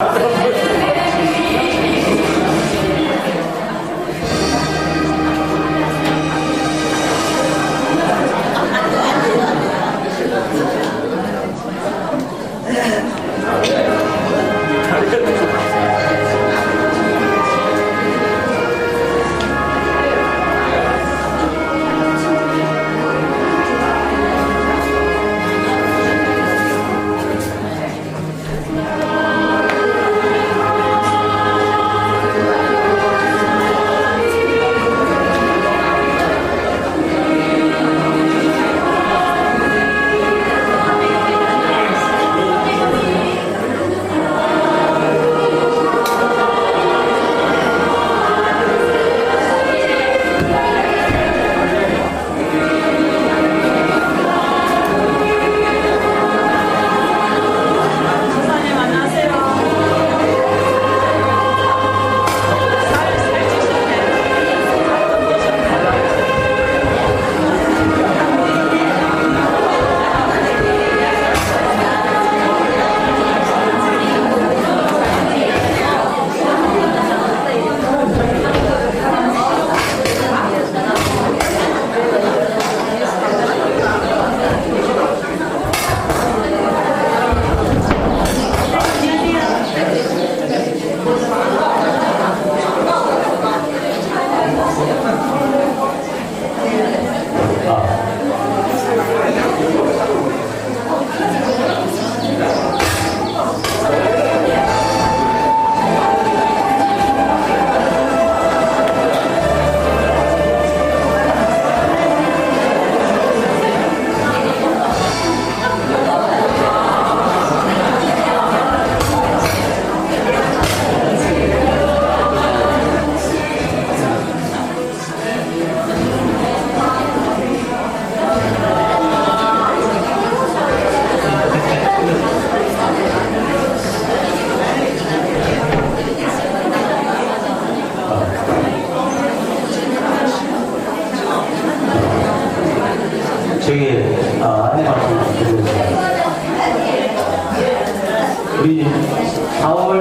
선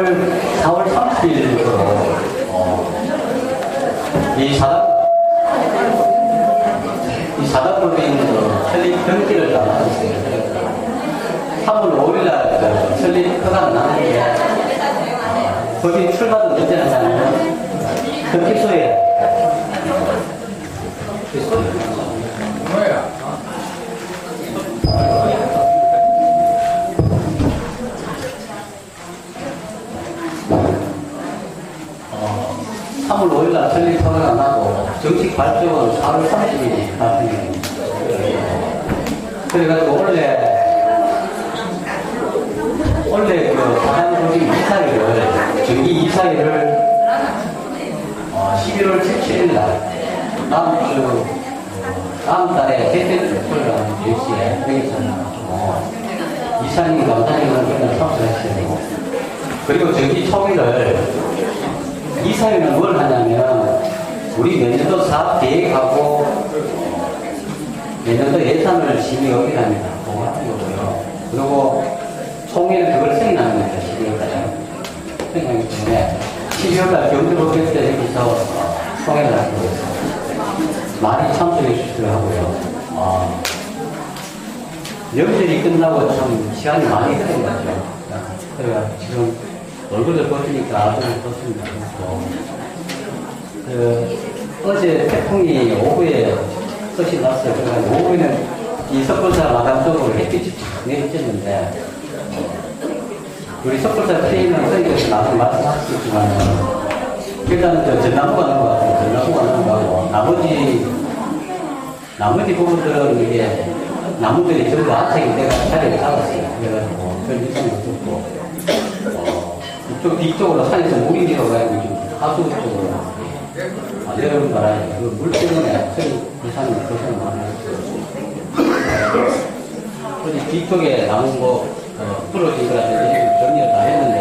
4월 4월 30일부터 어, 이 사단 이 사단으로 있는 그 설립 경기를 나가고 있습니다. 3월 5일날 그 설립 허가가 나는데 법인 출발은 3월 5일날 설립 허가가 나고 정식 발표는 4월 30일이 나중에 그래가지고 원래 원래 그 조직 이사회를 정기 이사회를 어, 11월 17일 날 다음 주 어, 다음 달에 투표를 하는 10시에 여기서 이사님과 원장님은 되고 그리고 정기 총회를 이 사회는 뭘 하냐면 우리 내년도 사업 계획하고 내년도 예산을 심의하게 합니다. 그거 하는 거고요. 그리고 총회는 그걸 승인하는 겁니다. 12월까지. 승인하기 때문에 12월달 경제법원 때 여기서 총회를 있습니다. 많이 참석해 주시기로 하고요. 어, 명절이 끝나고 좀 시간이 많이 흐른 거죠. 그래가 지금 보시니까 아주 좋습니다. 그리고 그 어제 태풍이 오후에 끝이 났어요. 그래서 오후에는 이 석굴사 마당 쪽으로 햇빛이 쫙 내리쳤는데 우리 석굴사 피해는 선생님께서 나도 말씀하셨지만 일단은 저 전나무가 나는 것 같아요. 전나무가 나는 것 같고 나머지 나머지 부분들은 이게 나무들이 전부 아택이 내가 자리를 잡았어요. 그래가지고 별 이상이 없었고 어, 이쪽 뒤쪽으로 산에서 물이 내려가지고 좀 하수 쪽으로 아, 내려온 거라 그물 때문에 이상이 고생을 많이 했어요. 어디 뒤쪽에 나무 거 어, 부러진 이렇게 정리를 다 했는데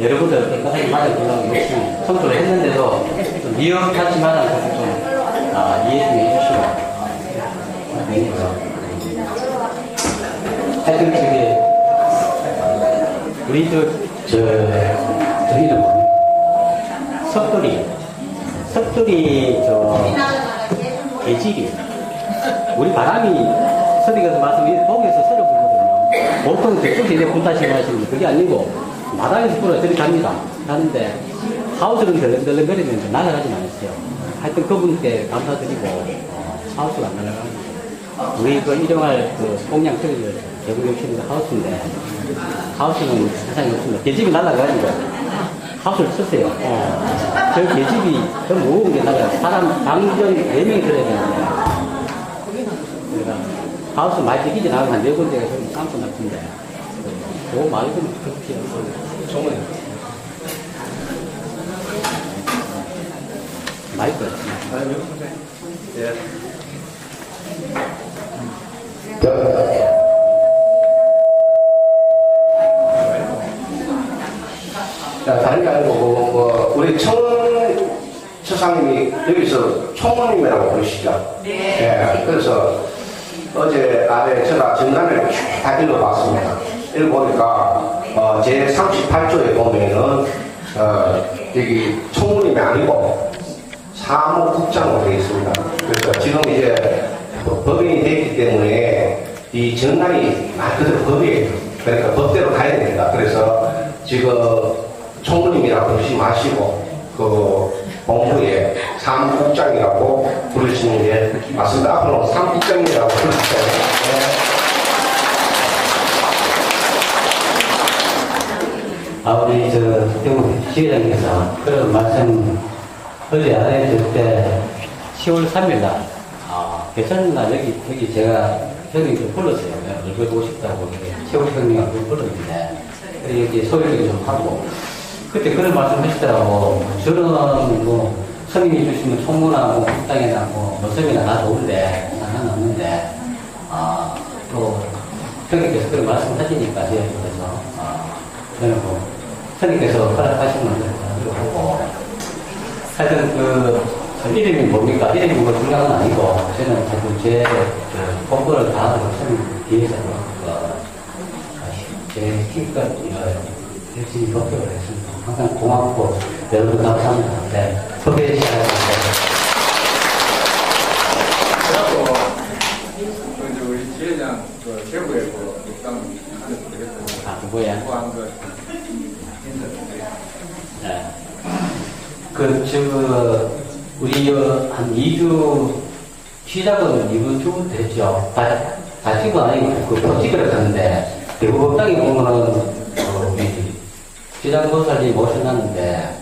여러분들 깨끗하게 맞아주려고 열심히 청소를 했는데도 좀 미흡하지만 좀 아, 이해 좀 해주시고 아, 네. 하여튼 저기 우리 저 저, 저 이름 뭡니까? 석돌이. 석돌이, 저, 개질이. 우리 바람이 서쪽에서 말씀, 동에서 서로 불거든요. 보통 이제 분타시 마시는데 그게 아니고, 마당에서 불어 저리 갑니다. 가는데, 하우스는 덜렁덜렁 거리는데 날아가진 않았어요. 하여튼 그분께 감사드리고, 어, 하우스가 안 날아가고. 우리 그 일용할 그 공양 처리를 대구 욕실인데 하우스인데, 하우스는 세상에 없습니다. 계집이 날아가지고, 하우스를 썼어요. 어. 저 계집이 더 무거운 게 날아가. 사람 장전 4명이 들어야 되는데, 하우스 많이 뛰기지 나가면 한네 군데가 좀 szám고 났던데, 그거 말고는 그렇게 없습니다. 아니요. 예. 자, 다른 게 아니고, 뭐, 뭐, 우리 청원 처상님이 여기서 총무님이라고 부르시죠? 네. 예, 그래서 어제 아래 제가 전남을 다 읽어봤습니다. 읽어보니까, 어, 제 38조에 보면은, 어, 여기 총무님이 아니고, 사무국장으로 되어 있습니다. 그래서 지금 이제 법인이 됐기 때문에 이 전날이 말 그대로 법이에요. 그러니까 법대로 가야 됩니다. 그래서 지금 총무님이라고 부르지 마시고 그 본부에 사무국장이라고 부르시는 게 맞습니다. 앞으로 사무국장이라고 부르세요. 네. 아, 우리 저 대구 지회장께서 그런 말씀 어제 안 해줄 때 10월 3일 날, 아, 개천날 여기, 여기 제가 형님 좀 불렀어요. 얼굴 보고 싶다고 최우 형님하고 불렀는데, 이렇게 소개를 좀 하고, 그때 그런 말씀 하시더라고. 저는 뭐, 선임이 주시는 총무나 뭐, 국당이나 뭐, 모습이나 다 좋은데, 상관없는데, 아, 또, 형님께서 그런 말씀 하시니까, 제가 그래서, 아, 저는 뭐, 선생님께서 허락하신 만들 하고, 하여튼 그, 이름이 뭡니까? 이름이 뭐 중요한 건 아니고, 저는 자꾸 제, 그, 공부를 다 하고 선생님 뒤에서, 어, 제 힘껏, 어, 열심히 법교를 했습니다. 항상 고맙고, 여러분 감사합니다. 네. 소개해 주셔서. 그래갖고 그 이제 우리 지회장 그 대구에 그 목당 하는 되겠고 아, 그거야? 그거 한 그, 저, 우리, 어, 한 2주, 시작은 이번 주 됐죠. 다, 다시고 아니고, 그, 포직을 했는데, 대부분 땅에 보면은, 어, 우리, 시장보살이 모셔놨는데,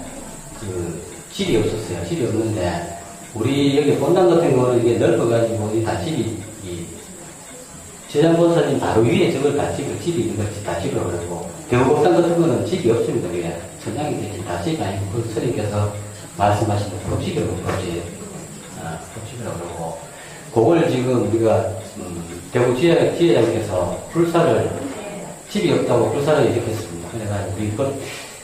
그, 집이 없었어요. 집이 없는데, 우리 여기 본당 같은 거는 이게 넓어가지고, 이 다집이, 이, 지장보살님 바로 위에 저걸 다 집을, 집이 있는 걸다 집으로 그러고, 대우복당 같은 거는 집이 없습니다. 위에. 천장이 되지 다 집이 아니고, 그 스님께서 말씀하신 그 법집이라고, 법집. 아, 법집이라고 그러고, 그걸 지금 우리가, 음, 대구 지회, 지회장께서 불사를, 집이 없다고 불사를 일으켰습니다. 그래가지고, 우리 그,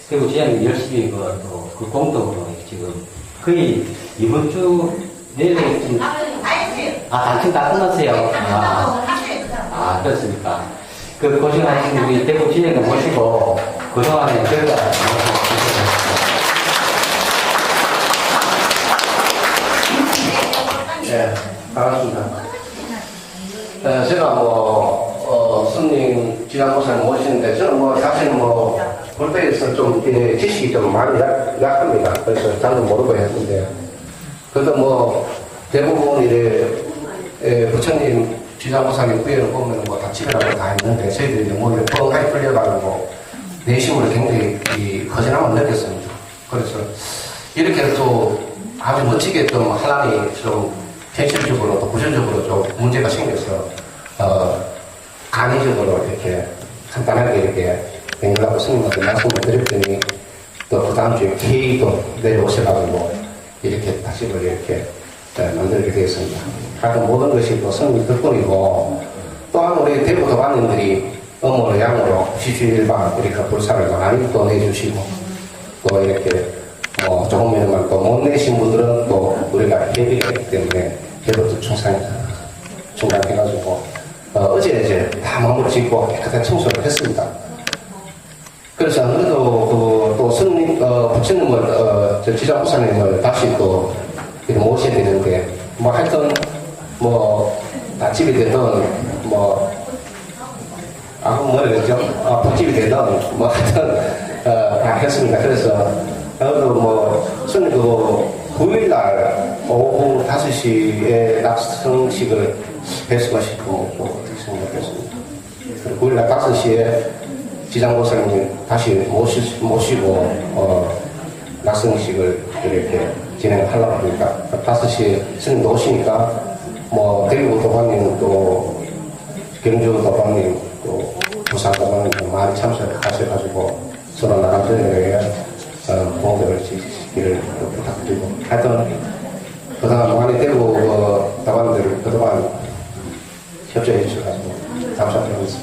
대구 지회장이 열심히 그, 또, 그 공덕으로 지금, 거의 이번 주 내일쯤, 아, 당첨 다 끝났어요. 아. 아, 그렇습니까? 그 고생하신 우리 대구 지회장 모시고 그동안에 저희가 예, 반갑습니다. 에, 제가 뭐, 어, 스님 지장보사님 모시는데, 저는 뭐, 사실 뭐, 볼때에서 좀, 예, 지식이 좀 많이 약, 약합니다. 그래서 잘도 모르고 했는데, 그래도 뭐, 대부분 이래, 에, 부처님 지장보사님 후예를 보면 뭐, 다 집이라고 다 했는데, 저희들이 뭐, 뻥하게 끌려가지고, 내심으로 굉장히 이 거절함을 느꼈습니다. 그래서, 이렇게 또 아주 멋지게 또 하나님이 좀 현실적으로 또 구조적으로 좀 문제가 생겨서 어 간이적으로 이렇게 간단하게 이렇게 연결하고 스님한테 말씀을 드렸더니 또 그 다음 주에 회의도 내려오셔가지고 이렇게 다시 이렇게 어, 만들게 되었습니다. 하여튼 모든 것이 또 스님 덕분이고 또한 우리 대구 도반님들이 음으로 양으로 시주일반 우리가 불사를 많이 또 내주시고 또 이렇게 뭐 조금이나마 또못 내신 분들은 또 우리가 예비가 있기 때문에 그래도 충상 충당해가지고 어, 어제 이제 다 마무리 짓고 깨끗한 청소를 했습니다. 그래서 아무래도 그또 스님, 어, 부처님을, 어, 저 지자부사님을 다시 또 모셔야 되는데, 뭐 하여튼, 뭐, 다 집이 되든, 뭐, 아, 뭐라 그러죠? 아, 복집이 되든, 뭐 하여튼, 어, 다 했습니다. 그래서, 아무래도 뭐, 스님 그 9일날 오후 5시에 낙성식을 했으면 싶고, 또 어떻게 생각했습니다. 9일날 5시에 지장보살님 다시 모시, 모시고, 어, 낙성식을 이렇게 진행을 하려고 합니다. 5시에 스님도 오시니까, 뭐, 대구 도관님 또, 경주 도관님 또, 부산 도관님 도 많이 참석하셔가지고, 서로 어, 또 부탁드리고, 하여튼, 그동안 많이 대구 어, 도관들을 그동안 협조해 주셔가지고, 감사드립니다.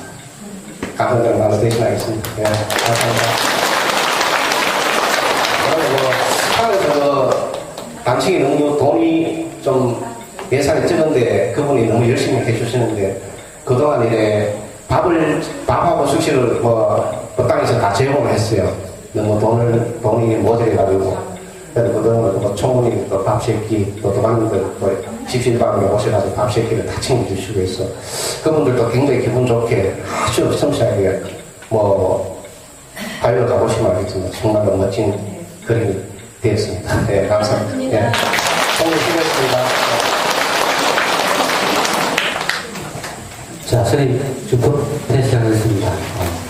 감사드리고 나눠 대신하겠습니다. 예, 감사합니다. 하면서 단층이 너무 돈이 좀 예산이 적은데 그분이 너무 열심히 해주시는데 그동안 이제 밥을 밥하고 숙식을 뭐 법당에서 다 제공을 했어요. 너무 돈을 돈이 모자라가지고 그래서 그동안 뭐 총무님 또 밥 새끼 또 도관님들 또 집실방에 오셔가지고 밥 새끼를 다 챙겨주시고 있어. 그분들도 굉장히 기분 좋게 아주 섬세하게 뭐 과일을 가보시면 알겠지만 정말로 멋진 그림이 되었습니다. 네, 감사합니다. 네. 오늘 수고했습니다. 자, 선생님, 주법 테스트 하겠습니다. 어.